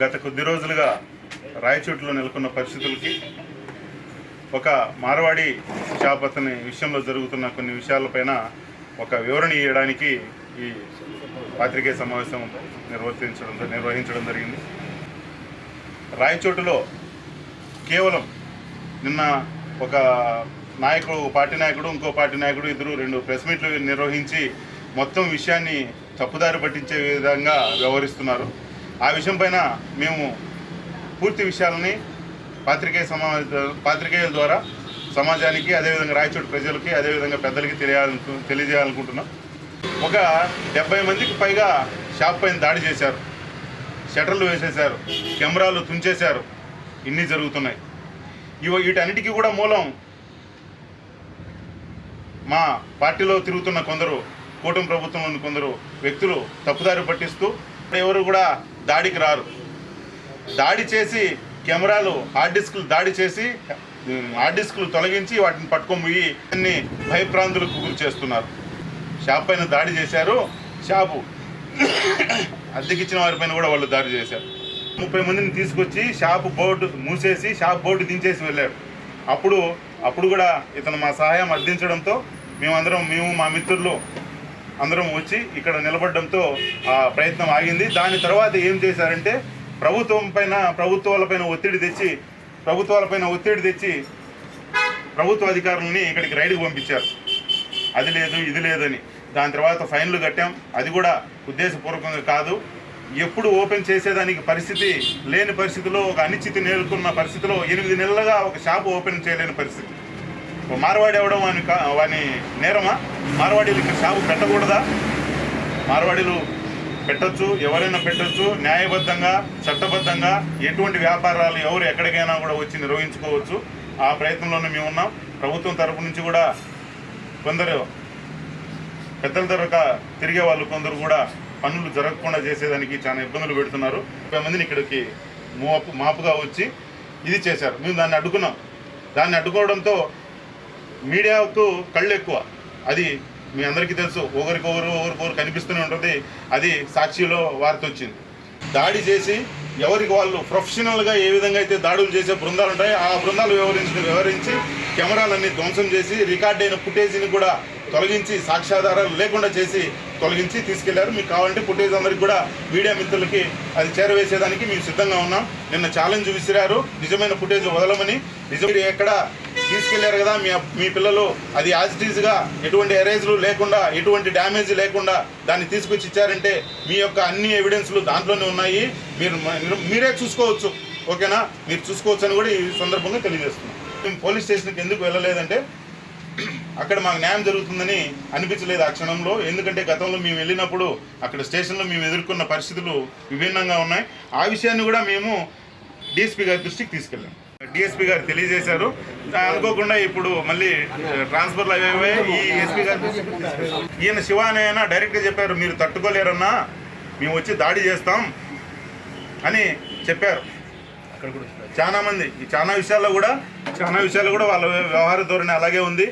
గత కొద్ది రోజులుగా రాయచోట్లో నెలకొన్న పరిస్థితులకి ఒక మార్వాడి షాప్ అతని విషయంలో జరుగుతున్న కొన్ని విషయాలపైన ఒక వివరణ ఇవ్వడానికి ఈ పాత్రికేయ సమావేశం నిర్వర్తించడం నిర్వహించడం జరిగింది. రాయచోటులో కేవలం నిన్న ఒక నాయకుడు పార్టీ నాయకుడు ఇంకో పార్టీ నాయకుడు ఇద్దరు రెండు ప్రెస్ మీట్లు నిర్వహించి మొత్తం విషయాన్ని తప్పుదారి పట్టించే విధంగా వ్యవహరిస్తున్నారు. ఆ విషయం పైన మేము పూర్తి విషయాలని పాత్రికేయ సమావేశ పాత్రికేయుల ద్వారా సమాజానికి అదేవిధంగా రాయచోటు ప్రజలకి అదేవిధంగా పెద్దలకి తెలియాలను తెలియజేయాలనుకుంటున్నాం. ఒక డెబ్బై మందికి పైగా షాప్ పైన దాడి చేశారు. షటర్లు వేసేశారు. కెమెరాలు తుంచేశారు. ఇన్ని జరుగుతున్నాయి. ఇవ వీటన్నిటికీ కూడా మూలం మా పార్టీలో తిరుగుతున్న కొందరు కూటమి ప్రభుత్వంలోని కొందరు వ్యక్తులు తప్పుదారి పట్టిస్తూ ఎవరు కూడా దాడికి రారు. దాడి చేసి కెమెరాలు హార్డ్ డిస్క్లు దాడి చేసి హార్డ్ డిస్క్లు తొలగించి వాటిని పట్టుకొని పోయి అన్ని భయప్రాంతులకు గురి చేస్తున్నారు. షాప్ పైన దాడి చేశారు. షాపు అద్దెకిచ్చిన వారిపైన కూడా వాళ్ళు దాడి చేశారు. ముప్పై మందిని తీసుకొచ్చి షాపు బోర్డు మూసేసి షాప్ బోర్డు దించేసి వెళ్ళారు. అప్పుడు అప్పుడు కూడా ఇతను మా సహాయం అర్థించడంతో మేమందరం మేము మా మిత్రులు అందరం వచ్చి ఇక్కడ నిలబడడంతో ఆ ప్రయత్నం ఆగింది. దాని తర్వాత ఏం చేశారంటే ప్రభుత్వం పైన ప్రభుత్వాలపైన ఒత్తిడి తెచ్చి ప్రభుత్వాలపైన ఒత్తిడి తెచ్చి ప్రభుత్వ అధికారులని ఇక్కడికి రైడ్కి పంపించారు. అది లేదు ఇది లేదని. దాని తర్వాత ఫైన్లు కట్టాం. అది కూడా ఉద్దేశపూర్వకంగా కాదు. ఎప్పుడు ఓపెన్ చేసేదానికి పరిస్థితి లేని పరిస్థితిలో ఒక అనిశ్చితి నేర్కొన్న పరిస్థితిలో ఎనిమిది నెలలుగా ఒక షాప్ ఓపెన్ చేయలేని పరిస్థితి. మార్వాడి అవడం వాని కా- వాని నేరమా? మార్వాడీలు ఇక్కడ షాపు పెట్టకూడదా? మార్వాడీలు పెట్టొచ్చు ఎవరైనా పెట్టొచ్చు న్యాయబద్ధంగా చట్టబద్ధంగా ఎటువంటి వ్యాపారాలు ఎవరు ఎక్కడికైనా కూడా వచ్చి నిర్వహించుకోవచ్చు. ఆ ప్రయత్నంలోనే మేము ఉన్నాం. ప్రభుత్వం తరపు నుంచి కూడా కొందరు పెద్దల తరక తిరిగే వాళ్ళు కొందరు కూడా పనులు జరగకుండా చేసేదానికి చాలా ఇబ్బందులు పెడుతున్నారు. ముప్పై మందిని ఇక్కడికి మాపుగా వచ్చి ఇది చేశారు. మేము దాన్ని అడ్డుకున్నాం. దాన్ని అడ్డుకోవడంతో మీడియాకు కళ్ళు ఎక్కువ. అది మీ అందరికీ తెలుసు. ఒకరికొకరు ఒకరికొకరు కనిపిస్తూనే ఉంటుంది. అది సాక్షిలో వార్త వచ్చింది. దాడి చేసి ఎవరికి వాళ్ళు ప్రొఫెషనల్గా ఏ విధంగా అయితే దాడులు చేసే బృందాలు ఉంటాయో ఆ బృందాలు వివరించిన వివరించి కెమెరాలన్నీ ధ్వంసం చేసి రికార్డ్ అయిన ఫుటేజీని కూడా తొలగించి సాక్ష్యాధారాలు లేకుండా చేసి తొలగించి తీసుకెళ్ళారు. మీకు కావాలంటే ఫుటేజ్ అందరికి కూడా మీడియా మిత్రులకి అది చేరవేసేదానికి మేము సిద్ధంగా ఉన్నాం. నిన్న ఛాలెంజ్ విసిరారు. నిజమైన ఫుటేజ్ వదలమని. నిజం ఎక్కడ తీసుకెళ్ళారు కదా మీ మీ పిల్లలు. అది యాజ్ ఈజ్గా ఎటువంటి ఎరేజ్లు లేకుండా ఎటువంటి డ్యామేజ్ లేకుండా దాన్ని తీసుకొచ్చి ఇచ్చారంటే మీ యొక్క అన్ని ఎవిడెన్స్లు దాంట్లోనే ఉన్నాయి. మీరు మీరే చూసుకోవచ్చు. ఓకేనా? మీరు చూసుకోవచ్చు అని కూడా ఈ సందర్భంగా తెలియజేస్తున్నాం. మేము పోలీస్ స్టేషన్కి ఎందుకు వెళ్ళలేదంటే అక్కడ మాకు న్యాయం జరుగుతుందని అనిపించలేదు ఆ క్షణంలో. ఎందుకంటే గతంలో మేము వెళ్ళినప్పుడు అక్కడ స్టేషన్లో మేము ఎదుర్కొన్న పరిస్థితులు విభిన్నంగా ఉన్నాయి. ఆ విషయాన్ని కూడా మేము డిఎస్పీ గారి దృష్టికి తీసుకెళ్ళాం. డిఎస్పీ గారు తెలియజేశారు. అనుకోకుండా ఇప్పుడు మళ్ళీ ట్రాన్స్ఫర్లు అయ్యాయి ఈ ఎస్పీ గారి. ఈయన శివ ఆయన డైరెక్ట్గా చెప్పారు మీరు తట్టుకోలేరన్నా మేము వచ్చి దాడి చేస్తాం అని చెప్పారు. చాలా మంది ఈ చాలా విషయాల్లో కూడా చాలా విషయాల్లో కూడా వాళ్ళ వ్యవహార ధోరణి అలాగే ఉంది.